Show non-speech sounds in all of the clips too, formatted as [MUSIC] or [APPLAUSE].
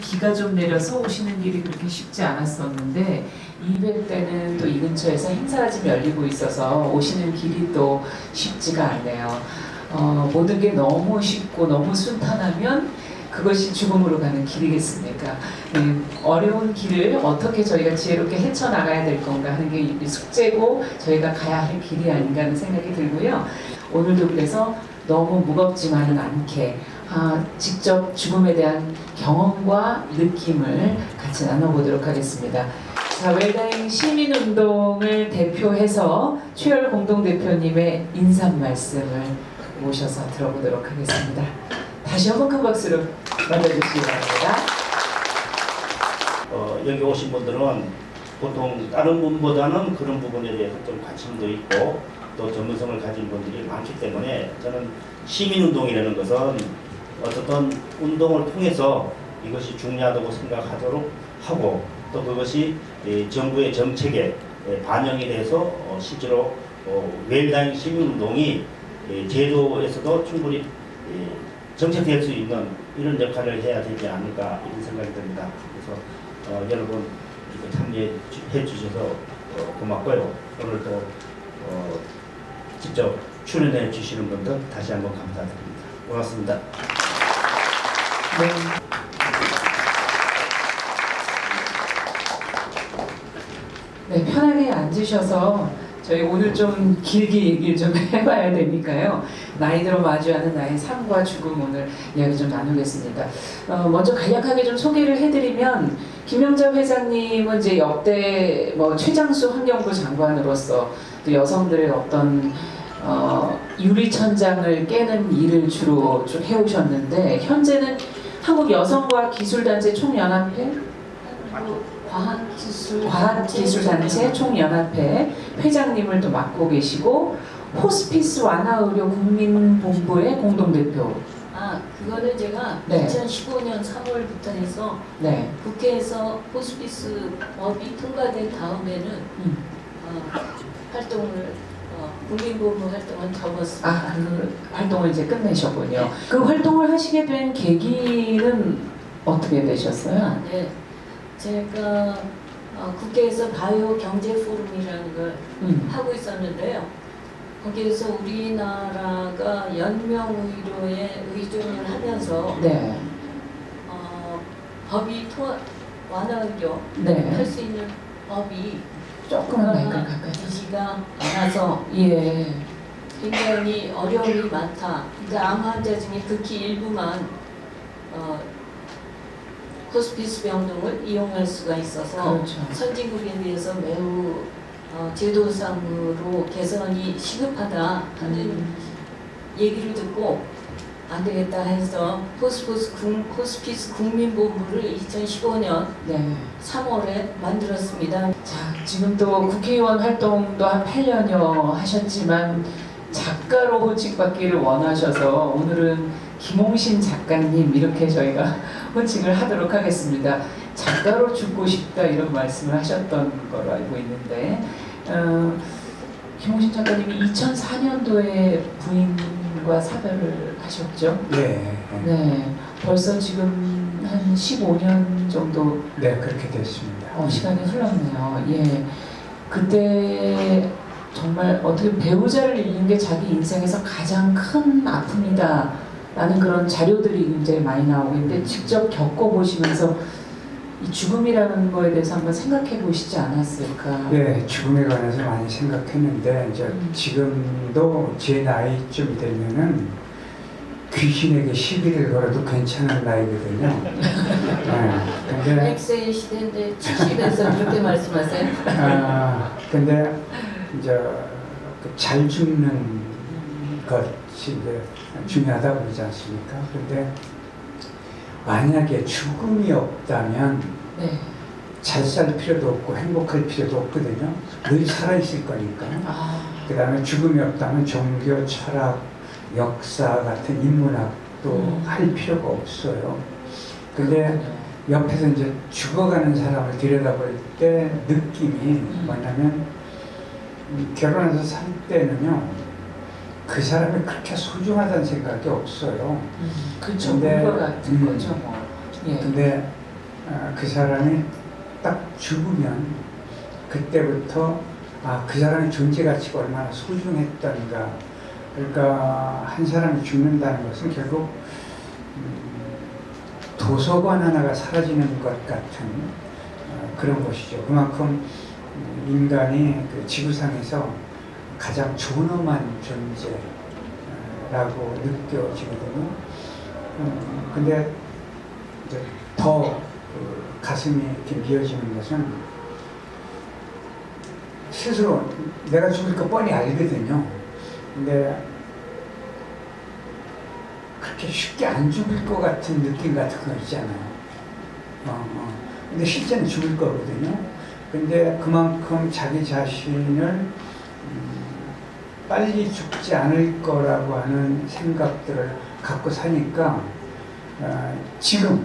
비가 좀 내려서 오시는 길이 그렇게 쉽지 않았었는데 200 때는 또 이 근처에서 행사가 좀 열리고 있어서 오시는 길이 또 쉽지가 않네요. 어, 모든 게 너무 쉽고 너무 순탄하면 그것이 죽음으로 가는 길이겠습니까? 네, 어려운 길을 어떻게 저희가 지혜롭게 헤쳐나가야 될 건가 하는 게이 숙제고 저희가 가야 할 길이 아닌가 하는 생각이 들고요. 오늘도 그래서 너무 무겁지만은 않게 아, 직접 죽음에 대한 경험과 느낌을 같이 나눠보도록 하겠습니다. 자, 웰다잉 시민운동을 대표해서 최열 공동대표님의 인사 말씀을 모셔서 들어보도록 하겠습니다. 다시 한번 큰 박수로 맞아주시기 바랍니다. 어, 여기 오신 분들은 보통 다른 분보다는 그런 부분에 대해서 좀 관심도 있고 또 전문성을 가진 분들이 많기 때문에 저는 시민운동이라는 것은 어쨌든 운동을 통해서 이것이 중요하다고 생각하도록 하고 또 그것이 예, 정부의 정책에 예, 반영이 돼서 어, 실제로 어, 웰다잉 시민운동이 예, 제도에서도 충분히 예, 정책될 수 있는 이런 역할을 해야 되지 않을까 이런 생각이 듭니다. 그래서 어, 여러분 참여해 주셔서 어, 고맙고요. 오늘 또 어, 직접 출연해 주시는 분들 다시 한번 감사드립니다. 고맙습니다. 네. 네, 편하게 앉으셔서 저희 오늘 좀 길게 얘기를 좀 [LAUGHS] 해봐야 되니까요. 나이 들어 마주하는 나의 삶과 죽음 오늘 이야기 좀 나누겠습니다. 어, 먼저 간략하게 좀 소개를 해드리면 김영자 회장님은 이제 역대 뭐 최장수 환경부 장관으로서 또 여성들의 어떤 어, 유리천장을 깨는 일을 주로 쭉 해오셨는데 현재는 한국 여성과 기술단체 총연합회 과학기술 과학기술단체 총연합회 회장님을 또 맡고 계시고 호스피스 완화의료 국민본부의 공동대표 아 그거는 제가 네. 2015년 3월부터 해서 네. 국회에서 호스피스 법이 통과된 다음에는 음. 어, 활동을 어, 국민본부 활동을 접었습니다. 아, 그 활동을 이제 끝내셨군요. 그 활동을 하시게 된 계기는 어떻게 되셨어요? 아, 네. 제가 어, 국회에서 바이오 경제 포럼이라는 걸 음. 하고 있었는데요. 거기에서 우리나라가 연명 의료에 의존을 하면서 네. 어, 법이 토, 완화 의료 할 네. 수 있는 법이 조금만 마이크 가까이. 지지가 않아서 예. 굉장히 어려움이 많다. 그러니까 암 환자 중에 극히 일부만 어, 호스피스 병동을 이용할 수가 있어서 그렇죠. 선진국에 비해서 매우 어, 제도상으로 개선이 시급하다 하는 음. 얘기를 듣고 안 되겠다 해서 호스피스, 국, 호스피스 국민본부를 2015년 네. 3월에 만들었습니다. 자, 지금 또 국회의원 활동도 한 8년여 하셨지만 작가로 호칭받기를 원하셔서 오늘은 김홍신 작가님 이렇게 저희가 [LAUGHS] 호칭을 하도록 하겠습니다. 작가로 죽고 싶다 이런 말씀을 하셨던 걸로 알고 있는데 어, 김홍신 작가님이 2004년도에 부인 과 사별을 하셨죠? 네, 네, 네, 벌써 지금 한 15년 정도 네, 그렇게 됐습니다. 어, 시간이 흘렀네요. 예. 그때 정말 어떻게 배우자를 잃는 게 자기 인생에서 가장 큰 아픔이다. 라는 그런 자료들이 굉장히 많이 나오고 있는데 직접 겪어보시면서 이 죽음이라는 거에 대해서 한번 생각해 보시지 않았을까? 네, 죽음에 관해서 많이 생각했는데 이제 음. 지금도 제 나이쯤 되면은 귀신에게 시비를 걸어도 괜찮은 나이거든요. [LAUGHS] 네, 근데 100세 시대인데 70에서 그렇게 말씀하세요? 아, 근데 이제 그 잘 죽는 것이 이제 중요하다고 그러지 않습니까? 근데 만약에 죽음이 없다면 네. 잘 살 필요도 없고 행복할 필요도 없거든요. 늘 살아 있을 거니까. 아, 그 다음에 죽음이 없다면 종교, 철학, 역사 같은 인문학도 음. 할 필요가 없어요. 근데. 옆에서 이제 죽어가는 사람을 들여다볼 때 느낌이 음. 뭐냐면 음, 결혼해서 살 때는요 그 사람이 그렇게 소중하다는 생각이 없어요. 음, 그쵸. 근데- 같은 음. 거죠, 뭐. 예. 근데 어, 그 사람이 딱 죽으면 그때부터 아, 그 사람의 존재 가치가 얼마나 소중했던가. 그러니까 한 사람이 죽는다는 것은 결국 음, 도서관 하나가 사라지는 것 같은 어, 그런 것이죠. 그만큼 음, 인간이 그 지구상에서 가장 존엄한 존재라고 느껴지거든요. 음, 근데 이제 더 그 가슴이 미어지는 것은 스스로 내가 죽을 거 뻔히 알거든요. 근데 그렇게 쉽게 안 죽을 것 같은 느낌 같은 거 있잖아요. 어, 어. 근데 실제는 죽을 거거든요. 근데 그만큼 자기 자신을 음, 빨리 죽지 않을 거라고 하는 생각들을 갖고 사니까 어, 지금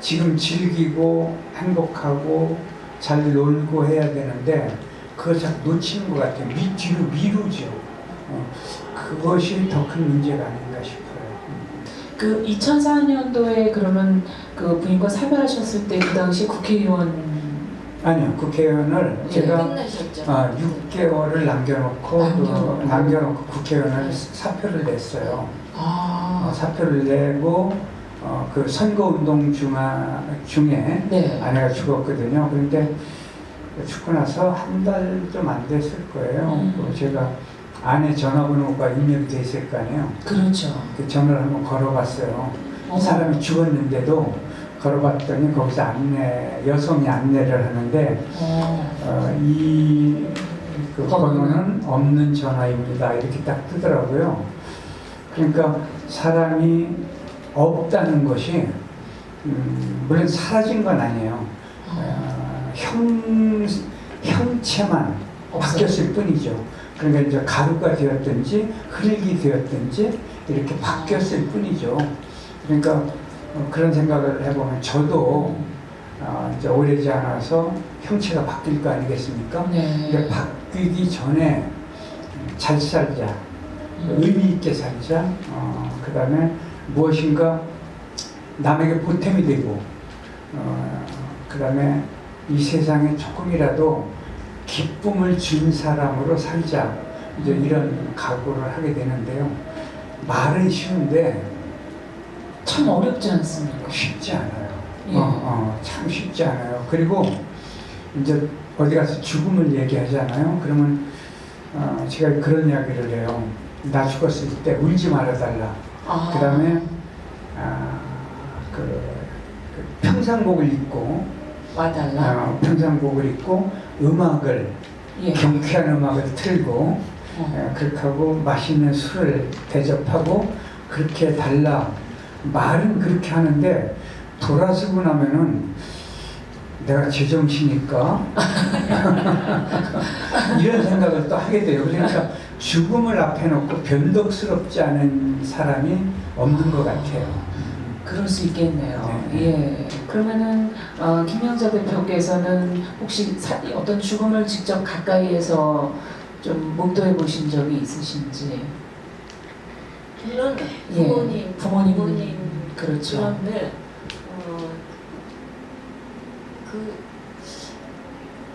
지금 즐기고 행복하고 잘 놀고 해야 되는데 그걸 자꾸 놓치는 것 같아요. 미, 뒤로 미루죠. 어, 그것이 더 큰 문제가 아닌가 싶어요. 음. 그 2004년도에 그러면 그 부인과 사별하셨을 때 그 당시 국회의원 아니요, 국회의원을 예. 제가 끝나셨죠? 아, 6개월을 남겨놓고 남겨놓고. 그, 남겨놓고 국회의원을 사표를 냈어요. 어, 아, 사표를 내고 어, 그 선거운동 중하, 중에 네. 아내가 죽었거든요. 그런데 죽고 나서 한 달 좀 안 됐을 거예요. 음. 그 제가 아내 전화번호가 입력이 돼 있을 거 아니에요. 그렇죠. 그 전화를 한번 걸어봤어요. 어머. 사람이 죽었는데도 걸어봤더니 거기서 안내 여성이 안내를 하는데 어, 어, 이그 번호는 없는 전화입니다. 이렇게 딱 뜨더라고요. 그러니까 사람이 없다는 것이 음, 물론 사라진 건 아니에요. 어, 형 형체만 바뀌었을 뿐이죠. 그러니까 이제 가루가 되었든지 흙이 되었든지 이렇게 바뀌었을 뿐이죠. 그러니까 어, 그런 생각을 해보면 저도 어, 이제 오래지 않아서 형체가 바뀔 거 아니겠습니까? 네. 근데 바뀌기 전에 잘 살자, 음. 의미 있게 살자. 어, 그 다음에 무엇인가 남에게 보탬이 되고, 어, 그 다음에 이 세상에 조금이라도 기쁨을 준 사람으로 살자. 이제 이런 각오를 하게 되는데요. 말은 쉬운데 참 어렵지 않습니까? 쉽지 않아요. 예. 어, 어, 참 쉽지 않아요. 그리고 이제 어디 가서 죽음을 얘기하잖아요. 그러면 어, 제가 그런 이야기를 해요. 나 죽었을 때 울지 말아달라. 아, 그 다음에 아, 그, 그 평상복을 입고 와달라. 어, 평상복을 입고 음악을 예. 경쾌한 음악을 틀고 어. 예, 그렇게 하고 맛있는 술을 대접하고 그렇게 달라 말은 그렇게 하는데 돌아서고 나면은 내가 제정신일까 [LAUGHS] 이런 생각을 또 하게 돼요. 그러니까 죽음을 앞에 놓고 변덕스럽지 않은 사람이 없는 것 같아요. 그럴 수 있겠네요. 네. 예. 그러면은 어, 김영자 대표께서는 혹시 사- 어떤 죽음을 직접 가까이에서 좀 목도해 보신 적이 있으신지? 물론 예. 부모님, 부모님, 부모님 그렇죠. 그런데 어, 그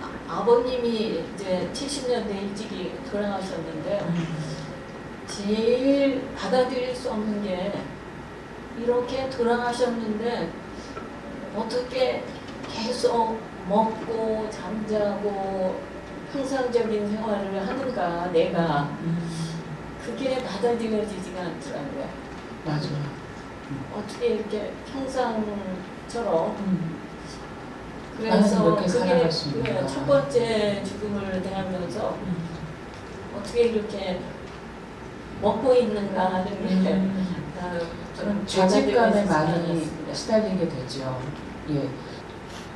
아- 아버님이 이제 70년대 일찍이 돌아가셨는데 음, 제일 받아들일 수 없는 게 이렇게 돌아가셨는데 어떻게 계속 먹고 잠자고 평상적인 생활을 하는가 내가 음, 그게 받아들여지지가 않더라고요. 맞아요. 어떻게 이렇게 평상처럼 음, 그래서 그게. 그게 첫 번째 죽음을 대하면서 음, 어떻게 이렇게 먹고 있는가 하는 게 음, 아, 저는 좀 죄책감에 많이. 시달리게 되죠. 예.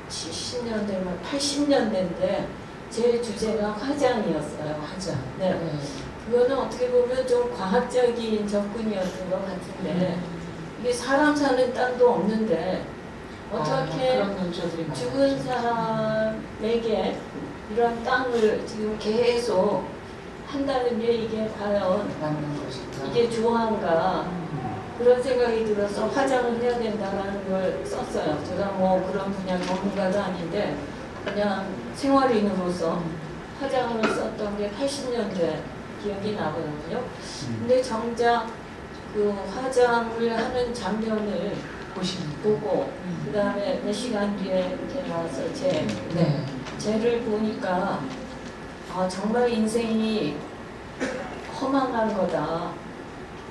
70년대, 80년대인데 제 주제가 화장이었어요. 하자. 네. 네. 그거는 어떻게 보면 좀 과학적인 접근이었던 것 같은데 음. 이게 사람 사는 땅도 없는데 아, 어떻게 논조들이 죽은. 사람에게 이런 땅을 지금 계속 한다는 게 이게 과연? 이게 조화인가 음, 그런 생각이 들어서 화장을 해야 된다는 걸 썼어요. 제가 뭐 그런 분야 전문가도 아닌데 그냥 생활인으로서 화장을 썼던 게 80년대 기억이 나거든요. 근데 정작 그 화장을 하는 장면을 보시는 보고 음. 그 다음에 몇 시간 뒤에 이렇게 나와서 제 네. 쟤를 보니까 아, 정말 인생이 허망한 거다.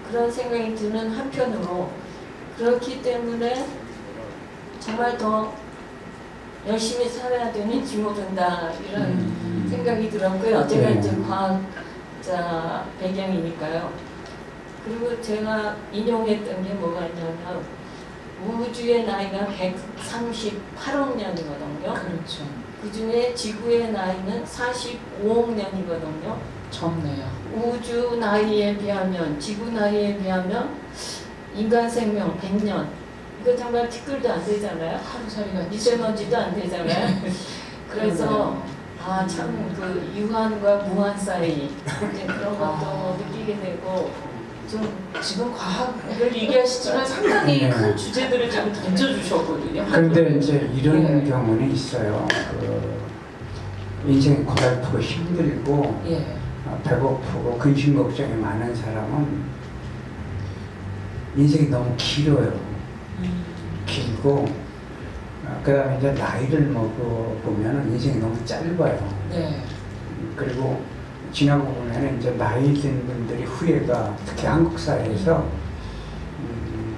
그런 생각이 드는 한편으로 그렇기 때문에 정말 더 열심히 살아야 되는 지 모른다 이런 음. 생각이 들었고요. 제가 네. 이제 과학자 배경이니까요. 그리고 제가 인용했던 게 뭐가 있냐면 우주의 나이가 138억 년이거든요. 그렇죠. 그 중에 지구의 나이는 45억 년이거든요. 젊네요. 우주 나이에 비하면, 지구 나이에 비하면 인간 생명 100년. 이거 정말 티끌도 안 되잖아요. 하루살이가 미세먼지도 안 되잖아요. 그래서 아 참 그 유한과 무한 사이 그런 것도 아. 느끼게 되고 좀 지금 과학을 얘기하시지만 상당히 네. 큰 주제들을 지금 던져주셨거든요. 그런데 이제 이런 네. 경우는 있어요. 그 인생이 고달프고 힘들고 예. 어, 배고프고 근심 걱정이 많은 사람은 인생이 너무 길어요. 음. 길고 어, 그다음에 이제 나이를 먹어 보면 인생이 너무 짧아요. 네. 그리고 지나고 보면 이제 나이 든 분들이 후회가 특히 한국 사회에서 음,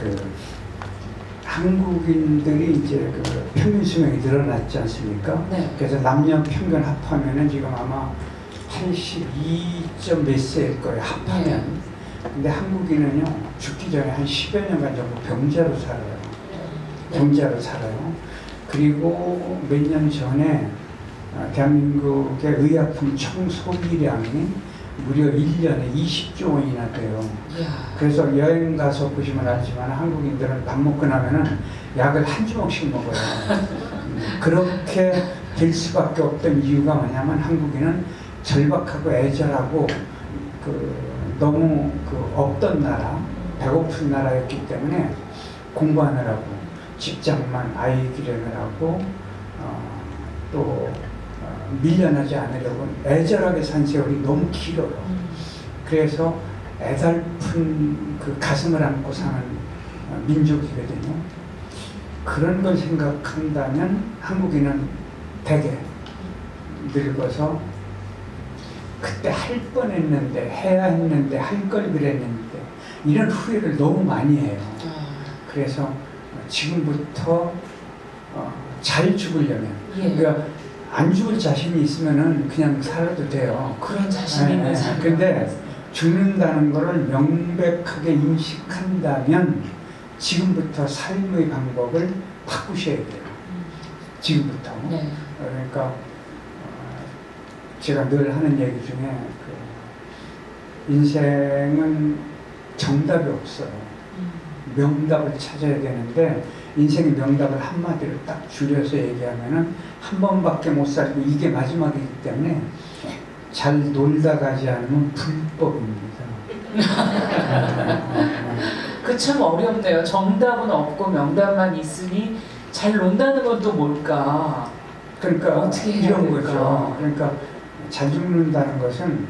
그 한국인들이 이제 그 평균 수명이 늘어났지 않습니까? 네. 그래서 남녀 평균 합하면은 지금 아마 82점 몇 세일 거예요 합하면. 근데 한국인은요 죽기 전에 한 10여 년간 정도 병자로 살아요. 병자로 살아요. 그리고 몇 년 전에 어, 대한민국의 의약품 총 소비량이 무려 1년에 20조 원이나 돼요. 그래서 여행 가서 보시면 알지만 한국인들은 밥 먹고 나면은 약을 한 주먹씩 먹어요. 음, [LAUGHS] 그렇게 될 수밖에 없던 이유가 뭐냐면 한국인은 절박하고 애절하고 그 너무 그 없던 나라, 배고픈 나라였기 때문에 공부하느라고 직장만 아이 기르느라고 어, 또 어, 밀려나지 않으려고 애절하게 산 세월이 너무 길어요. 음. 그래서 애달픈 그 가슴을 안고 사는 어, 민족이거든요. 그런 걸 생각한다면 한국인은 대개 늙어서 그때 할 뻔했는데 해야 했는데 할 걸 그랬는데 이런 후회를 너무 많이 해요. 아. 그래서 지금부터 어, 잘 죽으려면 예. 그러니까 안 죽을 자신이 있으면은 그냥 살아도 돼요. 그런 자신 있는 네, 사람. 근데 죽는다는 것을 명백하게 인식한다면 지금부터 삶의 방법을 바꾸셔야 돼요. 지금부터. 네. 그러니까 어, 제가 늘 하는 얘기 중에 그 인생은 정답이 없어요. 음. 명답을 찾아야 되는데 인생의 명답을 한마디로 딱 줄여서 얘기하면은 한 번밖에 못 살고 이게 마지막이기 때문에 잘 놀다 가지 않으면 불법입니다. [LAUGHS] 그참 어렵네요. 정답은 없고 명답만 있으니 잘 논다는 건 또 뭘까? 그러니까 어떻게 이런 될까? 거죠. 그러니까 잘 죽는다는 것은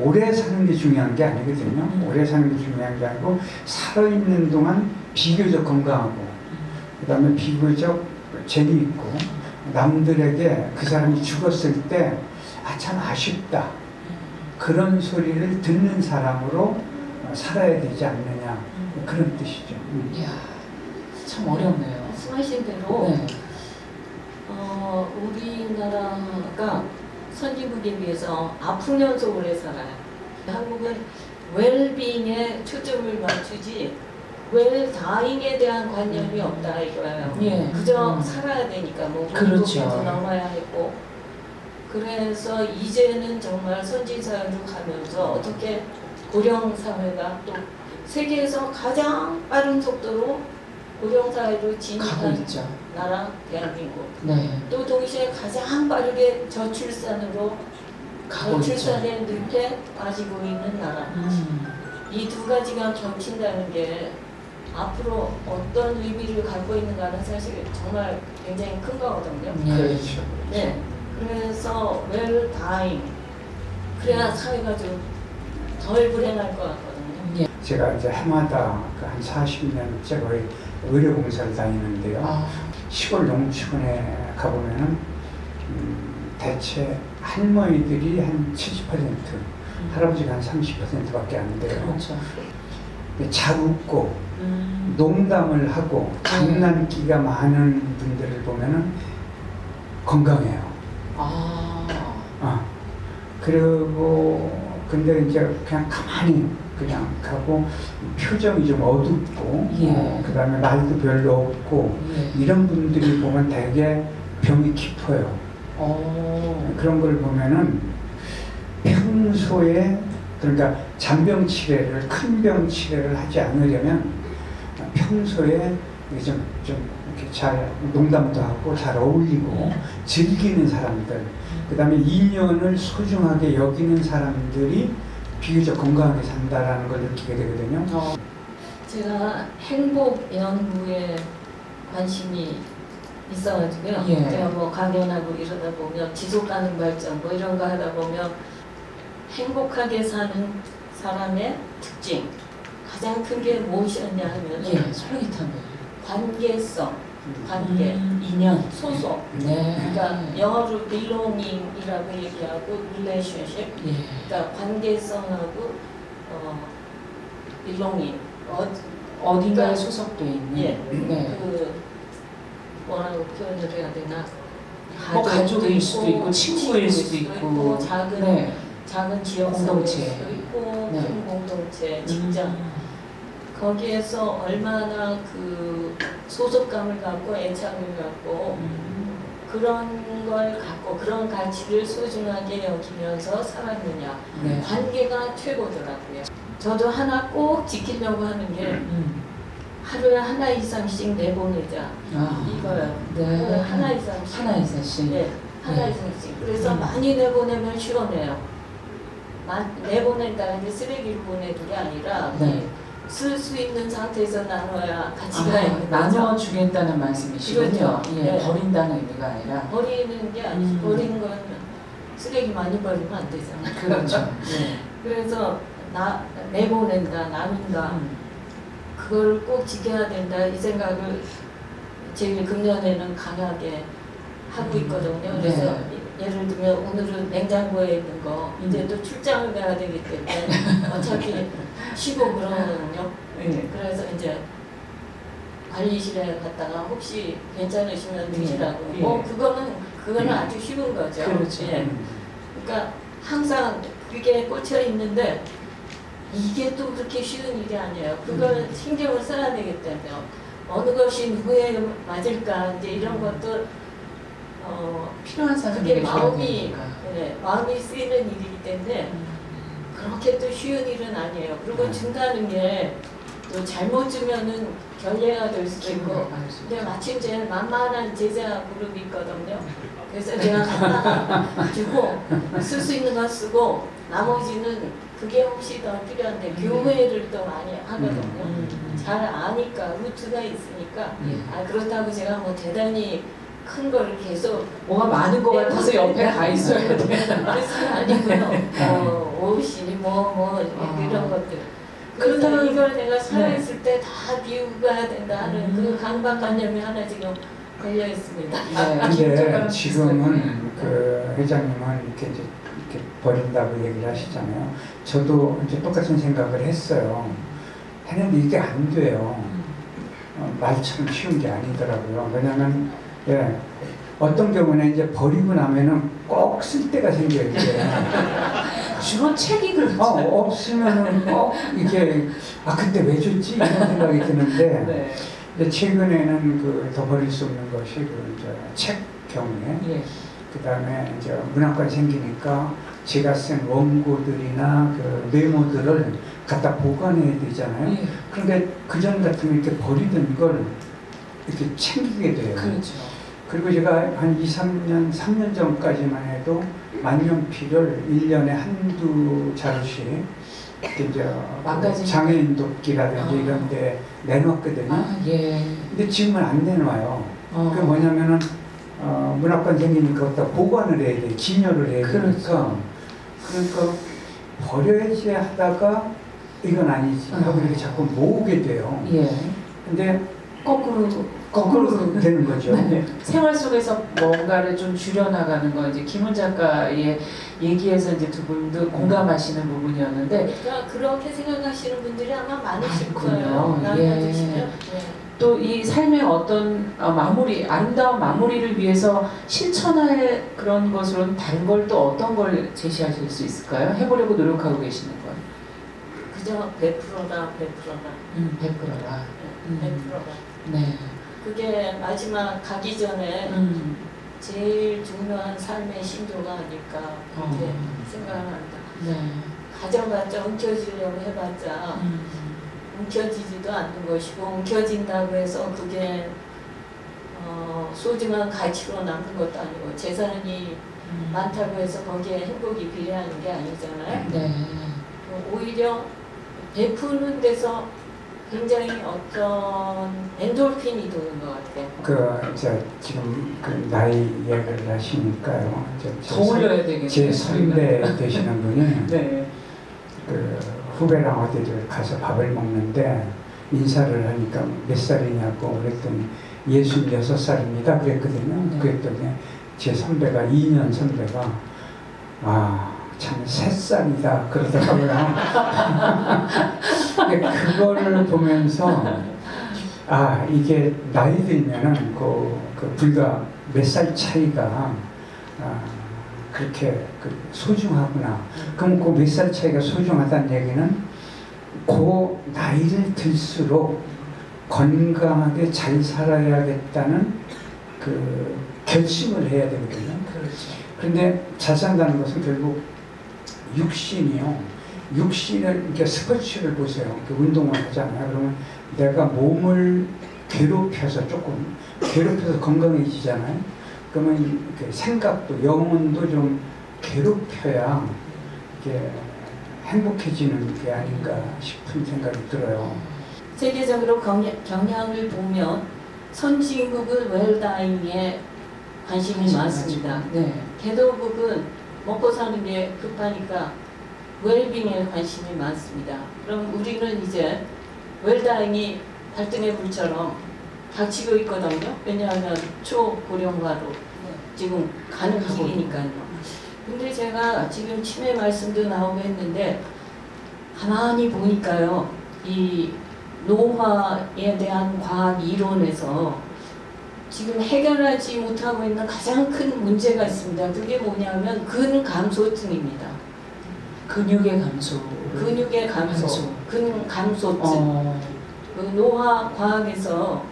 오래 사는 게 중요한 게 아니거든요. 음. 오래 사는 게 중요한 게 아니고 살아있는 동안 비교적 건강하고 그 다음에 비교적 재미있고 남들에게 그 사람이 죽었을 때 아 참 아쉽다 그런 소리를 듣는 사람으로 어, 살아야 되지 않느냐 그런 뜻이죠. 음. 이야, 참 어렵네요. 말씀하신 대로 네. 어, 우리나라가 선진국에 비해서 아프면서 오래 살아요. 한국은 웰빙에 초점을 맞추지 웰다잉에 대한 관념이 없다 이거예요. 예. 그저 음. 살아야 되니까 뭐 그렇죠. 넘어야 했고 그래서 이제는 정말 선진 사회로 가면서 어떻게 고령 사회가 또 세계에서 가장 빠른 속도로 고령 사회로 진입한. 나라 대한민국 네. 또 동시에 가장 빠르게 저출산으로. 저출산의 늪에 빠지고 있는 나라 음. 이두 가지가 겹친다는 게 앞으로 어떤 의미를 갖고 있는가는 사실 정말 굉장히 큰 거거든요. 예. 그렇죠. 네. 그래서 well dying 그래야 사회가 좀 덜 불행할 것 같거든요. 예. 제가 이제 해마다 그한 40년째 거의 의료봉사를 다니는데요. 아, 시골 농촌에 가보면은 음, 대체 할머니들이 한 70%, 할아버지가 한 30%밖에 안 돼요. 그렇죠. 잘 웃고 음. 농담을 하고 장난기가 많은 분들을 보면은 건강해요. 아, 아, 그리고 근데 이제 그냥 가만히 그냥 가고 표정이 좀 어둡고 예. 어, 그다음에 말도 별로 없고 예. 이런 분들이 보면 되게 병이 깊어요. 어, 그런 걸 보면은 평소에 그러니까 잔병 치레를 큰 병 치레를 하지 않으려면 평소에 좀, 좀 이렇게 잘 농담도 하고 잘 어울리고 즐기는 사람들 그 다음에 인연을 소중하게 여기는 사람들이 비교적 건강하게 산다라는 걸 느끼게 되거든요. 어, 제가 행복 연구에 관심이 있어가지고요. 예. 제가 뭐 강연하고 이러다 보면 지속 가능 발전 뭐 이런 거 하다 보면 행복하게 사는 사람의 특징 가장 큰 게 무엇이었냐 하면 예, 솔깃함이. 관계성, 관계, 음, 인연. 소속. 네. 그러니까 영어로 belonging이라고 얘기하고 relationship. 예. 그러니까 관계성하고 어, belonging. 어, 어딘가에 그러니까- 소속돼 있는. 예. 네. 그 뭐라고 표현을 해야 되나? 뭐 가족일 수도 있고 친구일 수도 있고. 작은 네. 작은 지역 공동체. 수도 있고 네. 큰 공동체, 직장 거기에서 얼마나 그 소속감을 갖고 애착을 갖고 음. 그런 걸 갖고 그런 가치를 소중하게 여기면서 살았느냐 네. 관계가 최고더라고요. 저도 하나 꼭 지키려고 하는 게 음. 하루에 하나 이상씩 내보내자 아, 이거요. 네. 하나 이상씩. 하나 이상씩. 네, 하나 네. 이상씩. 그래서 음. 많이 내보내면 시원해요. 마- 내보낸다 이제 쓰레기를 보내는 게 아니라 네. 쓸 수 있는 상태에서 나눠야 가치가 아, 있는 거죠. 주겠다는 말씀이시군요. 그렇죠. 예, 네. 버린다는 의미가 아니라. 버리는 게 아니 음. 버리는 건 쓰레기 많이 버리면 안 되잖아요. [LAUGHS] 그렇죠. 네. 그래서 나 내보낸다, 나눈다. 음. 그걸 꼭 지켜야 된다 이 생각을 제일 금년에는 강하게 하고 있거든요. 그래서 네. 예를 들면 오늘은 냉장고에 있는 거 음. 이제 또 출장을 가야 되기 때문에 [LAUGHS] 어차피 쉬고 그러거든요. 네. 그래서 이제 관리실에 갔다가 혹시 괜찮으시면 드시라고. 예. 뭐 그거는 그거는 아주 쉬운 거죠. 그렇죠. 예. 그러니까 항상 그게 꽂혀 있는데 이게 또 그렇게 쉬운 일이 아니에요. 그걸 신경을 써야 되기 때문에 어느 것이 누구에 맞을까 이제 이런 것도 어 필요한 사람에게 마음이. 네, 마음이 쓰이는 일이기 때문에 음. 그렇게 또 쉬운 일은 아니에요. 그리고 준다는 게 또 잘못 주면은 결례가 될 수도 있고 근데. 마침 제일 만만한 제자 그룹이 있거든요. 그래서 제가 갖다가 주고 쓸 수 있는 건 쓰고 나머지는 그게 혹시 더 필요한데 교회를 또 많이 하거든요. 음. 잘 아니까 루트가 있으니까 예. 아 그렇다고 제가 뭐 대단히 큰걸 계속 뭐가 많은 것 네, 같아서 옆에 네. 가 있어야 돼. 그래서는 아니고요. 뭐 옷이 뭐뭐 아. 이런 것들. 그래서 그렇다면- 이걸 내가 살아있을 때 다 비우고 가야 된다 하는 음. 그 강박관념이 하나 지금 걸려 있습니다. 네. 근데 [LAUGHS] 지금은. 그 회장님은 이렇게 이제 이렇게 버린다고 얘기를 하시잖아요. 저도 이제 똑같은 생각을 했어요. 했는데 이게 안 돼요. 어, 말처럼 쉬운 게 아니더라고요. 왜냐면 예, 어떤 경우는 이제 버리고 나면은 꼭 쓸 때가 생겨요. 이게. [LAUGHS] 주로 책이 그렇죠. 어, 없으면은 꼭 이게 아 그때 왜 줬지 이런 생각이 드는데 [LAUGHS] 네. 근데 최근에는 그 더 버릴 수 없는 것이 그 이제 책 경우에 예. 그 다음에 이제 문학관 생기니까 제가 쓴 원고들이나 그 메모들을 갖다 보관해야 되잖아요. 예. 그런데 그전 같으면 이렇게 버리던 걸 이렇게 챙기게 돼요. 그렇죠. 그리고 제가 한 2, 3년, 3년 전까지만 해도 만년필을 1년에 한두 자루씩 이제 망가진 장애인 돕기라든지 아. 이런 데 내놓았거든요. 아, 예. 근데 지금은 안 내놔요. 어. 그게 뭐냐면은 어, 문학관 생기니까 갖다 보관을 해야 돼, 진열을 해야 되니까 그렇죠. 그러니까 버려야지 하다가 이건 아니지 하고 어. 이렇게 자꾸 모으게 돼요. 예. 근데 거꾸로 거꾸로 되는 거죠. 네. 생활 속에서 뭔가를 좀 줄여나가는 건 이제 김훈 작가의 얘기에서 이제 두 분도 공감하시는 부분이었는데 그러니까 그렇게 생각하시는 분들이 아마 많으실 많군요. 거예요. 예. 네. 또이 삶의 어떤 어, 마무리, 아름다운 마무리를 위해서 실천할 그런 것으로는 다른 걸 또 어떤 걸 제시하실 수 있을까요? 해보려고 노력하고 계시는 건. 그저 베풀어라, 베풀어라, 음, 베풀어라. 음. 베풀어라. 네. 그게 마지막 가기 전에 음. 제일 중요한 삶의 신조가 아닐까 그렇게 어. 생각합니다. 네. 가져봤자 움켜쥐려고 해봤자 음. 움켜쥐지도 않는 것이고 움켜진다고 해서 그게 어, 소중한 가치로 남는 것도 아니고 재산이 음. 많다고 해서 거기에 행복이 비례하는 게 아니잖아요. 네. 어, 오히려 베푸는 데서 굉장히 어떤 엔돌핀이 도는 것 같아요. 그, 저, 지금 그 나이 이야기를 하시니까요. 올려야 되겠네요. 제 선배 되시는 분이 [LAUGHS] 네. 그 후배랑 어디를 가서 밥을 먹는데 인사를 하니까 몇 살이냐고 그랬더니 66살입니다. 그랬거든요. 네. 그랬더니 제 선배가 2년 선배가 아, 참 새싹이다 그러더라고요. 근데 그거를 보면서 아, 이게 나이 들면은 그, 그 불과 몇 살 차이가 아, 그렇게 그 소중하구나. 그럼 그 몇 살 차이가 소중하다는 얘기는 그 나이를 들수록 건강하게 잘 살아야겠다는 그 결심을 해야 되거든요. 그렇죠. 그런데 잘 산다는 것은 결국 육신이요. 육신을 이렇게 스포츠를 보세요. 이렇게 운동을 하잖아요. 그러면 내가 몸을 괴롭혀서 조금 괴롭혀서 건강해지잖아요. 그러면 이렇게 생각도 영혼도 좀 괴롭혀야 이게 행복해지는 게 아닌가 싶은 생각이 들어요. 세계적으로 경향, 경향을 보면 선진국은 웰다잉에 관심이 많습니다. 네. 개도국은 먹고 사는 게 급하니까 웰빙에 관심이 많습니다. 그럼 우리는 이제 웰다잉이 발등의 불처럼 닥치고 있거든요. 왜냐하면 초고령화로 지금 가는 길이니까요. 근데 제가 지금 치매 말씀도 나오고 했는데 가만히 보니까요. 이 노화에 대한 과학 이론에서 지금 해결하지 못하고 있는 가장 큰 문제가 있습니다. 그게 뭐냐면 근 감소증입니다. 근육의 감소. 근육의 감소, 감소. 근 감소증. 어. 그 노화 과학에서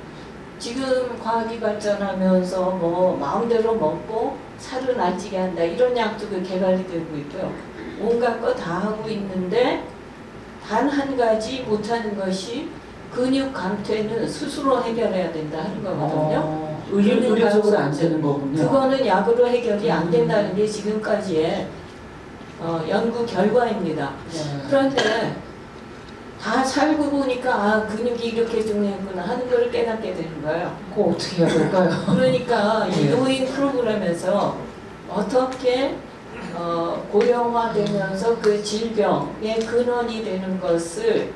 지금 과학이 발전하면서 뭐 마음대로 먹고 살을 안 찌게 한다 이런 약도 개발이 되고 있고요. 온갖 거 다 하고 있는데 단 한 가지 못하는 것이 근육 감퇴는 스스로 해결해야 된다 하는 거거든요. 어, 의료, 의료적으로 안 되는 거군요. 그거는 약으로 해결이 안 음. 된다는 게 지금까지의 어, 연구 결과입니다. 네. 그런데 다 살고 보니까 아 근육이 이렇게 중요했구나 하는 걸 깨닫게 되는 거예요. 그거 어떻게 해야 될까요? [LAUGHS] 그러니까 이 예. 노인 프로그램에서 어떻게 어, 고령화되면서 그 질병의 근원이 되는 것을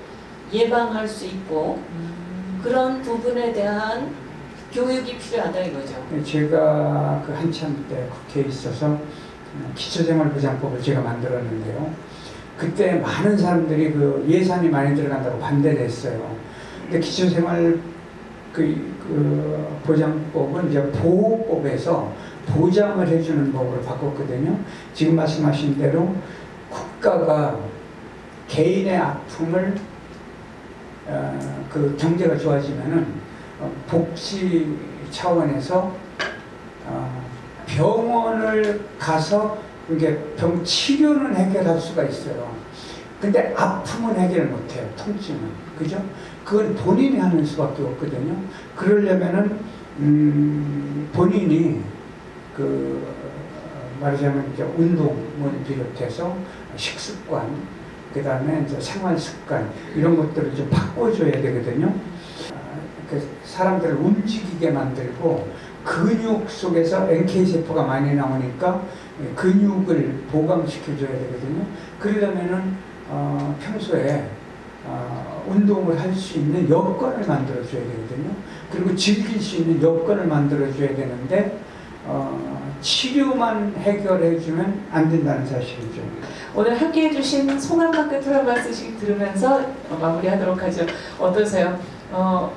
예방할 수 있고 음. 그런 부분에 대한 교육이 필요하다 이거죠. 제가 그 한참 때 국회에 있어서 기초생활보장법을 제가 만들었는데요. 그때 많은 사람들이 그 예산이 많이 들어간다고 반대를 했어요. 근데 기초생활 그, 그 보장법은 이제 보호법에서 보장을 해주는 법으로 바꿨거든요. 지금 말씀하신 대로 국가가 개인의 아픔을 어, 그 경제가 좋아지면은 어, 복지 차원에서 어, 병원을 가서 이게 병 치료는 해결할 수가 있어요. 근데 아픔은 해결 못해요. 통증은 그죠? 그건 본인이 하는 수밖에 없거든요. 그러려면은 음, 본인이 그 말하자면 이제 운동을 비롯해서 식습관, 그 다음에 이제 생활 습관 이런 것들을 좀 바꿔줘야 되거든요. 사람들을 움직이게 만들고 근육 속에서 NK 세포가 많이 나오니까 근육을 보강시켜줘야 되거든요. 그러려면은 어, 평소에 어, 운동을 할 수 있는 여건을 만들어줘야 되거든요. 그리고 즐길 수 있는 여건을 만들어줘야 되는데 어, 치료만 해결해주면 안 된다는 사실이죠. 오늘 함께 해주신 송한가 끝으로 한 말씀씩 들으면서 어, 마무리하도록 하죠. 어떠세요? 어,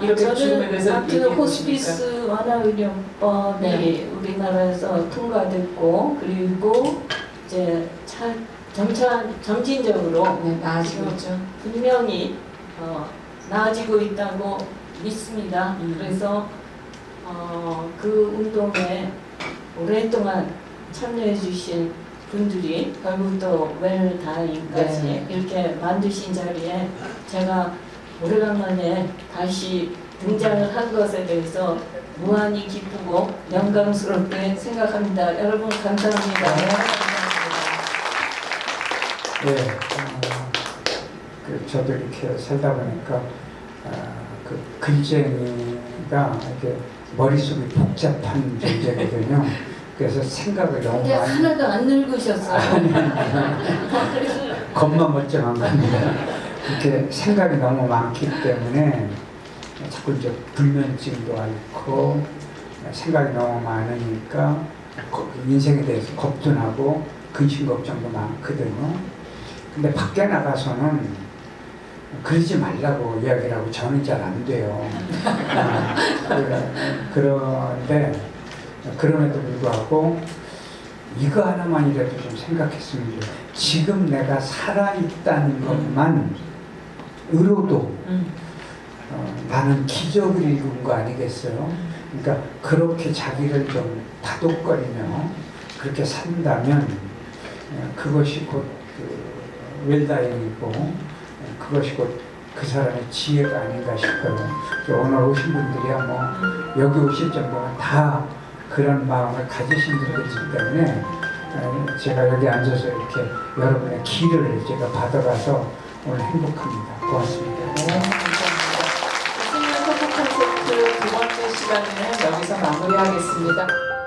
이렇게 저는 아무튼 얘기해. 호스피스 완화 의료법이 네. 우리나라에서 통과됐고 그리고 이제 차, 점차 점진적으로 네, 나아지고 있죠. 분명히 어, 나아지고 있다고 믿습니다. 음. 그래서 어, 그 운동에 오랫동안 참여해 주신 분들이 결국 또 웰다잉까지 네. 이렇게 만드신 자리에 제가 오래간만에 다시 등장을 한 것에 대해서 무한히 기쁘고 영광스럽게 생각합니다. 여러분 감사합니다. 네. 네, 어, 그 저도 이렇게 살다 보니까 어, 그 글쟁이가 이렇게 머릿속이 복잡한 존재거든요. 그래서 생각을 너무 근데 많이 하나도 안 늙으셨어요. [LAUGHS] 겁만 멀쩡한 겁니다. 이렇게 생각이 너무 많기 때문에 자꾸 이제 불면증도 앓고 생각이 너무 많으니까 거- 인생에 대해서 겁도 나고 근심 걱정도 많거든요. 근데 밖에 나가서는 그러지 말라고 이야기를 하고 저는 잘 안 돼요. 아, 그- 그런데 그럼에도 불구하고 이거 하나만이라도 좀 생각했으면 좋겠어요. 지금 내가 살아있다는 것만 으로도 음. 어, 나는 기적을 이룬 거 아니겠어요? 그러니까 그렇게 자기를 좀 다독거리며 그렇게 산다면 어, 그것이 곧 그 웰다잉이고 어, 그것이 곧 그 사람의 지혜가 아닌가 싶어요. 오늘 오신 분들이야 뭐 여기 오실 정도면 다 그런 마음을 가지신 분들이기 때문에 어, 제가 여기 앉아서 이렇게 여러분의 기를 제가 받아가서 오늘 행복합니다. 고맙습니다. 네, 감사합니다. 스님 토크 콘서트 두 번째 시간은 여기서 마무리하겠습니다.